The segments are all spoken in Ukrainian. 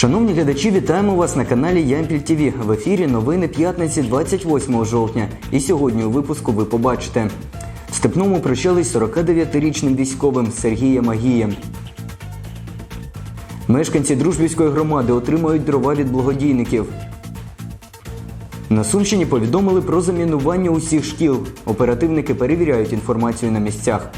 Шановні глядачі, вітаємо вас на каналі Ямпіль ТВ. В ефірі новини п'ятниці 28 жовтня. І сьогодні у випуску ви побачите. В Степному прощались з 49-річним військовим Сергієм Агієм. Мешканці дружбівської громади отримують дрова від благодійників. На Сумщині повідомили про замінування усіх шкіл. Оперативники перевіряють інформацію на місцях.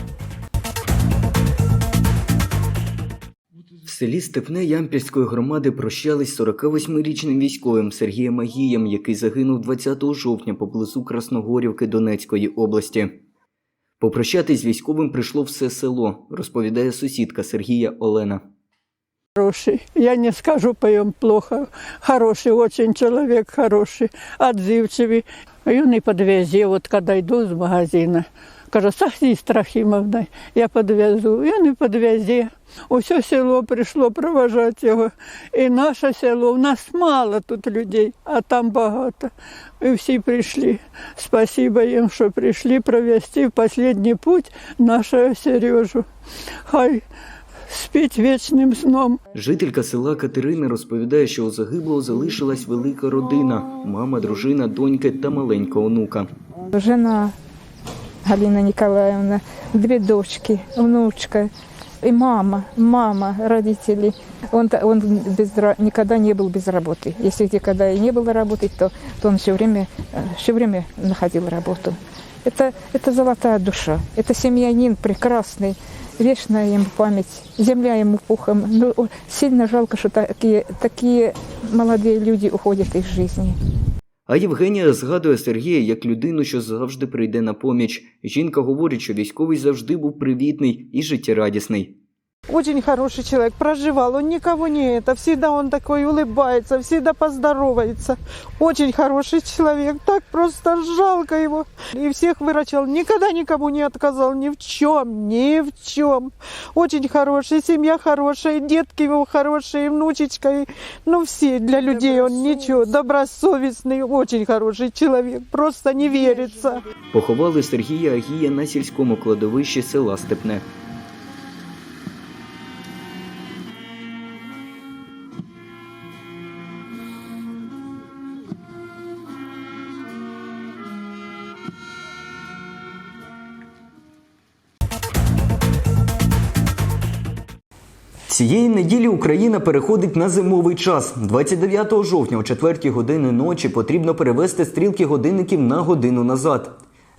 Селі Степне Ямпільської громади прощались з 48-річним військовим Сергієм Агієм, який загинув 20 жовтня поблизу Красногорівки Донецької області. Попрощатись з військовим прийшло все село, розповідає сусідка Сергія Олена. Хороший. Я не скажу по нем плохо. Хороший, очень человек хороший, отзывчивый. И он и подвезе, вот когда иду с Каже, сахни Страхимовна, я подвезу. І он і подвезе. Усе село прийшло проважати його. І наше село, у нас мало тут людей, а там багато. І всі прийшли. Спасибо їм, що прийшли провести в останній путь нашого Сережу. Хай спить вічним сном. Жителька села Катерина розповідає, що у загиблого залишилась велика родина: мама, дружина, доньки та маленька онука. Жена Галина Николаевна, две дочки, внучка и мама, мама, родители. Он, он без, ра- никогда не был без работы. Если где когда и не было работы, то, то он все время, э, все время находил работу. Это, это золотая душа. Это семьянин прекрасный. Вечная ему память, земля ему пухом. Ну, о, сильно жалко, что такие, такие молодые люди уходят из жизни. А Євгенія згадує Сергія як людину, що завжди прийде на поміч. Жінка говорить, що військовий завжди був привітний і життєрадісний. Очень хороший человек, проживал, он никого не это, всегда он такой улыбается, всегда поздоровается. Очень хороший человек, так просто жалко его. И всех выручал, никогда никому не отказал ни в чем, ни в чем. Очень хороший, семья хорошая, детки его хорошие, внучечка, и, ну все для людей он ничего, добросовестный, очень хороший человек, просто не верится. Поховали Сергія Агія на сільському кладовищі села Степне. Цієї неділі Україна переходить на зимовий час. 29 жовтня о 4 години ночі потрібно перевести стрілки годинників на годину назад.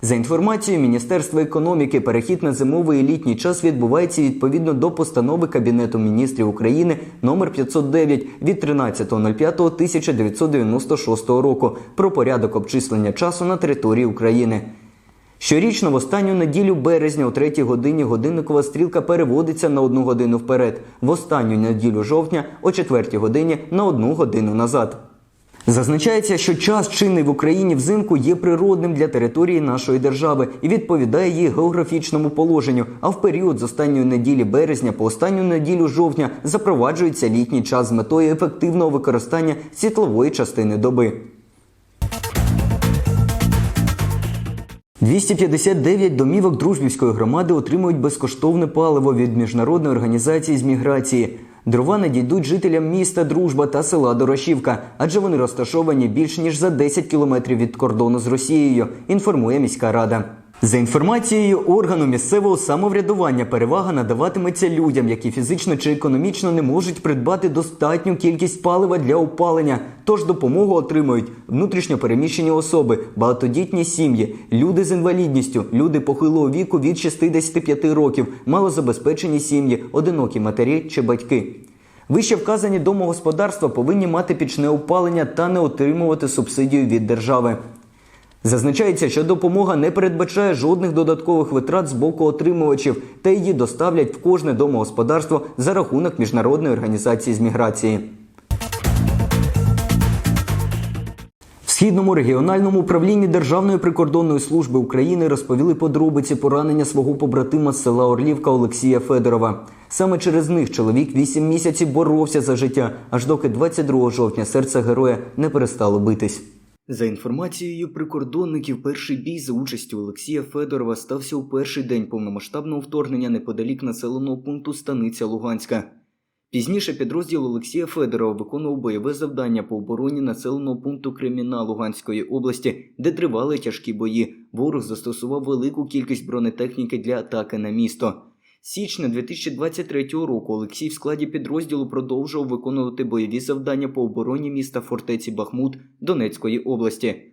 За інформацією Міністерства економіки, перехід на зимовий і літній час відбувається відповідно до постанови Кабінету міністрів України номер 509 від 13.05.1996 року про порядок обчислення часу на території України. Щорічно в останню неділю березня о 3 годині годинникова стрілка переводиться на одну годину вперед, в останню неділю жовтня о 4 годині на одну годину назад. Зазначається, що час чинний в Україні взимку є природним для території нашої держави і відповідає її географічному положенню. А в період з останньої неділі березня по останню неділю жовтня запроваджується літній час з метою ефективного використання світлової частини доби. 259 домівок дружбівської громади отримують безкоштовне паливо від міжнародної організації з міграції. Дрова надійдуть жителям міста Дружба та села Дорошівка, адже вони розташовані більш ніж за 10 кілометрів від кордону з Росією. Інформує міська рада. За інформацією органу місцевого самоврядування, перевага надаватиметься людям, які фізично чи економічно не можуть придбати достатню кількість палива для опалення. Тож допомогу отримують внутрішньо переміщені особи, багатодітні сім'ї, люди з інвалідністю, люди похилого віку від 65 років, малозабезпечені сім'ї, одинокі матері чи батьки. Вище вказані домогосподарства повинні мати пічне опалення та не отримувати субсидію від держави. Зазначається, що допомога не передбачає жодних додаткових витрат з боку отримувачів та її доставлять в кожне домогосподарство за рахунок міжнародної організації з міграції. Східному регіональному управлінні Державної прикордонної служби України розповіли подробиці поранення свого побратима з села Орлівка Олексія Федорова. Саме через них чоловік 8 місяців боровся за життя, аж доки 22 жовтня серце героя не перестало битись. За інформацією прикордонників, перший бій за участю Олексія Федорова стався у перший день повномасштабного вторгнення неподалік населеного пункту Станиця Луганська. Пізніше підрозділ Олексія Федорова виконував бойове завдання по обороні населеного пункту Креміна Луганської області, де тривали тяжкі бої. Ворог застосував велику кількість бронетехніки для атаки на місто. Січня 2023 року Олексій в складі підрозділу продовжував виконувати бойові завдання по обороні міста фортеці Бахмут Донецької області.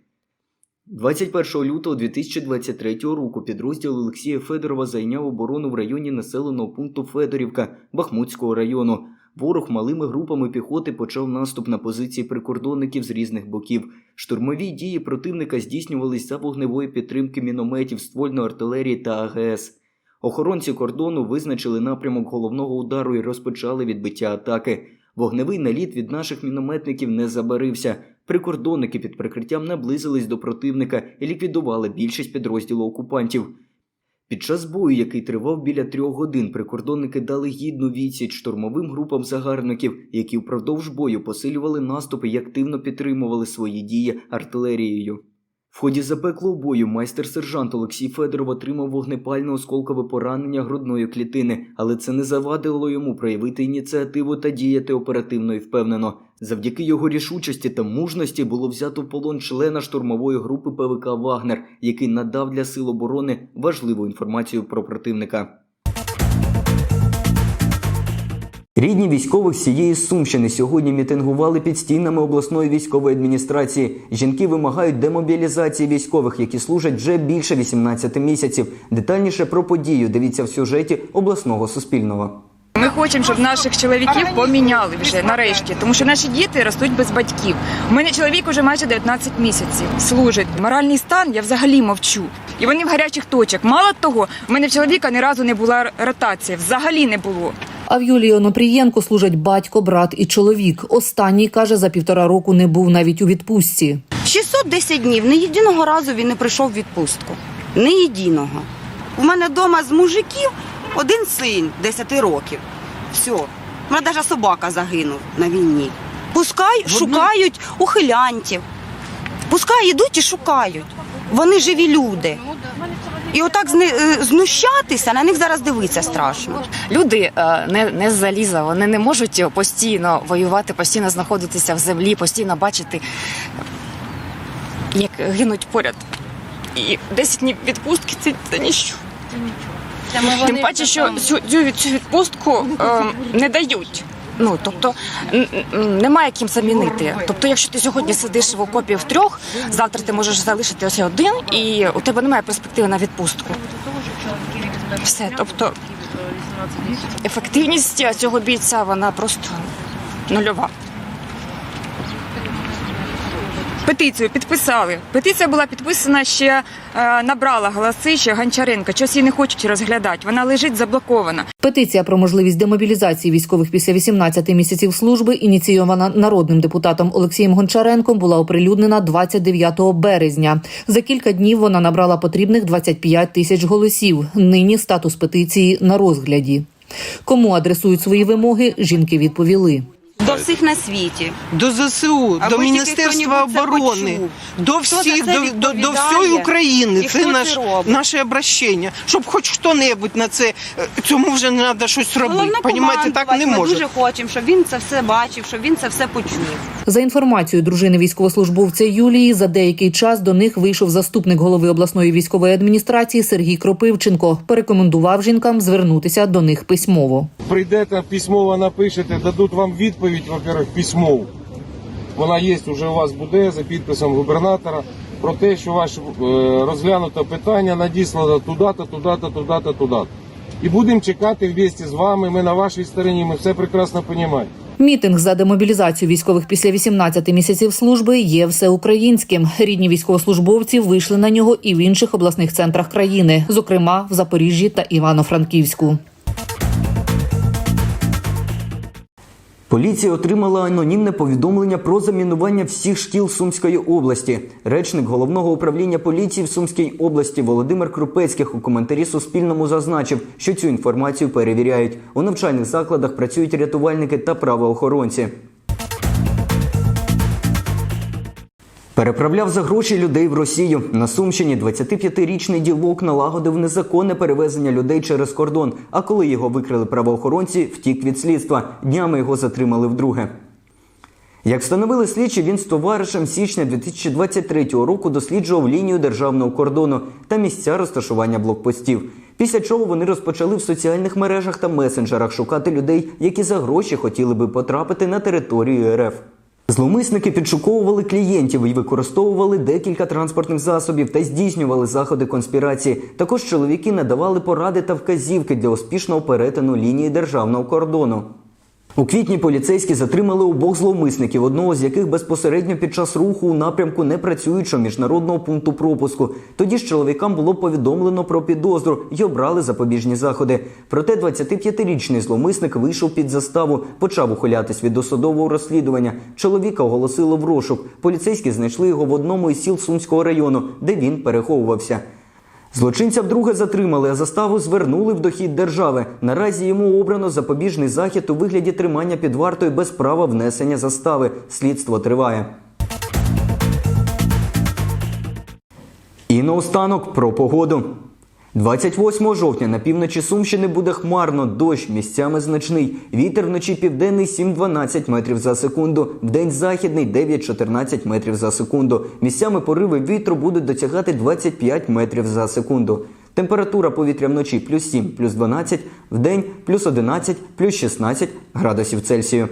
21 лютого 2023 року підрозділ Олексія Федорова зайняв оборону в районі населеного пункту Федорівка Бахмутського району. Ворог малими групами піхоти почав наступ на позиції прикордонників з різних боків. Штурмові дії противника здійснювались за вогневої підтримки мінометів, ствольної артилерії та АГС. Охоронці кордону визначили напрямок головного удару і розпочали відбиття атаки. Вогневий наліт від наших мінометників не забарився. Прикордонники під прикриттям наблизились до противника і ліквідували більшість підрозділу окупантів. Під час бою, який тривав біля трьох годин, прикордонники дали гідну відсіч штурмовим групам загарбників, які впродовж бою посилювали наступи і активно підтримували свої дії артилерією. В ході запеклого бою майстер-сержант Олексій Федоров отримав вогнепальне осколкове поранення грудної клітини, але це не завадило йому проявити ініціативу та діяти оперативно і впевнено. Завдяки його рішучості та мужності було взято в полон члена штурмової групи ПВК Вагнер, який надав для сил оборони важливу інформацію про противника. Рідні військових з цієї Сумщини сьогодні мітингували під стінами обласної військової адміністрації. Жінки вимагають демобілізації військових, які служать вже більше 18 місяців. Детальніше про подію дивіться в сюжеті обласного суспільного. Ми хочемо, щоб наших чоловіків поміняли вже нарешті, тому що наші діти ростуть без батьків. У мене чоловік уже майже 19 місяців служить. Моральний стан я взагалі мовчу. І вони в гарячих точках. Мало того, у мене в чоловіка ні разу не була ротація, взагалі не було. А в Юлії Онопрієнко служать батько, брат і чоловік. Останній каже, за півтора року не був навіть у відпустці. 610 днів. Ні єдиного разу він не прийшов в відпустку. Ні єдиного. У мене вдома з мужиків один син 10 років. Все. У мене навіть собака загинув на війні. Пускай шукають ухилянтів. Пускай йдуть і шукають. Вони живі люди. І отак зни- е, знущатися, на них зараз дивитися страшно. Люди е, не, не з заліза, вони не можуть постійно воювати, постійно знаходитися в землі, постійно бачити, як гинуть поряд. І 10 днів відпустки це, це ніщо. Тим паче, що цю, цю, цю відпустку е, не дають. Ну тобто немає ким замінити. Тобто, якщо ти сьогодні сидиш в окопі в трьох, завтра ти можеш залишитися один, і у тебе немає перспективи на відпустку. Все, тобто ефективність цього бійця вона просто нульова. Петицію підписали. Петиція була підписана ще е, набрала голоси ще Гончаренка. Чогось її не хочуть розглядати. Вона лежить заблокована. Петиція про можливість демобілізації військових після 18 місяців служби, ініційована народним депутатом Олексієм Гончаренком, була оприлюднена 29 березня. За кілька днів вона набрала потрібних 25 тисяч голосів. Нині статус петиції на розгляді. Кому адресують свої вимоги, жінки відповіли. До всіх на світі. до ЗСУ, Аби до Міністерства оборони, до всіх, до, до, до всієї України. І Це наш, наше обращення. Щоб хоч хто-небудь на це, е, цьому вже не треба щось робити. Понімаєте, так не командувати. Ми може. дуже хочемо, щоб він це все бачив, щоб він це все почув. За інформацією дружини військовослужбовця Юлії, за деякий час до них вийшов заступник голови обласної військової адміністрації Сергій Кропивченко. Порекомендував жінкам звернутися до них письмово. Прийдете письмово напишете, дадуть вам відповідь, во-первых, письмову. Вона є вже у вас буде за підписом губернатора про те, що ваше е, розглянуто питання надіслано туди-то, туди-то, туди-то, туди. І будемо чекати вместе з вами. Ми на вашій стороні, ми все прекрасно розуміємо. Мітинг за демобілізацію військових після 18 місяців служби є всеукраїнським. Рідні військовослужбовці вийшли на нього і в інших обласних центрах країни, зокрема в Запоріжжі та Івано-Франківську. Поліція отримала анонімне повідомлення про замінування всіх шкіл Сумської області. Речник головного управління поліції в Сумській області Володимир Крупецьких у коментарі Суспільному зазначив, що цю інформацію перевіряють. У навчальних закладах працюють рятувальники та правоохоронці. Переправляв за гроші людей в Росію. На Сумщині 25-річний ділок налагодив незаконне перевезення людей через кордон. А коли його викрили правоохоронці, втік від слідства. Днями його затримали вдруге. Як встановили слідчі, він з товаришем січня 2023 року досліджував лінію державного кордону та місця розташування блокпостів. Після чого вони розпочали в соціальних мережах та месенджерах шукати людей, які за гроші хотіли би потрапити на територію РФ. Зловмисники підшуковували клієнтів і використовували декілька транспортних засобів та здійснювали заходи конспірації. Також чоловіки надавали поради та вказівки для успішного перетину лінії державного кордону. У квітні поліцейські затримали обох зловмисників, одного з яких безпосередньо під час руху у напрямку непрацюючого міжнародного пункту пропуску. Тоді ж чоловікам було повідомлено про підозру і обрали запобіжні заходи. Проте 25-річний зловмисник вийшов під заставу, почав ухилятись від досудового розслідування. Чоловіка оголосило в розшук. Поліцейські знайшли його в одному із сіл Сумського району, де він переховувався. Злочинця вдруге затримали, а заставу звернули в дохід держави. Наразі йому обрано запобіжний захід у вигляді тримання під вартою без права внесення застави. Слідство триває. І наостанок про погоду. 28 жовтня на півночі Сумщини буде хмарно, дощ місцями значний. Вітер вночі південний 7-12 метрів за секунду, вдень західний 9-14 метрів за секунду. Місцями пориви вітру будуть досягати 25 метрів за секунду. Температура повітря вночі плюс 7, плюс 12, вдень плюс 11, плюс 16 градусів Цельсію.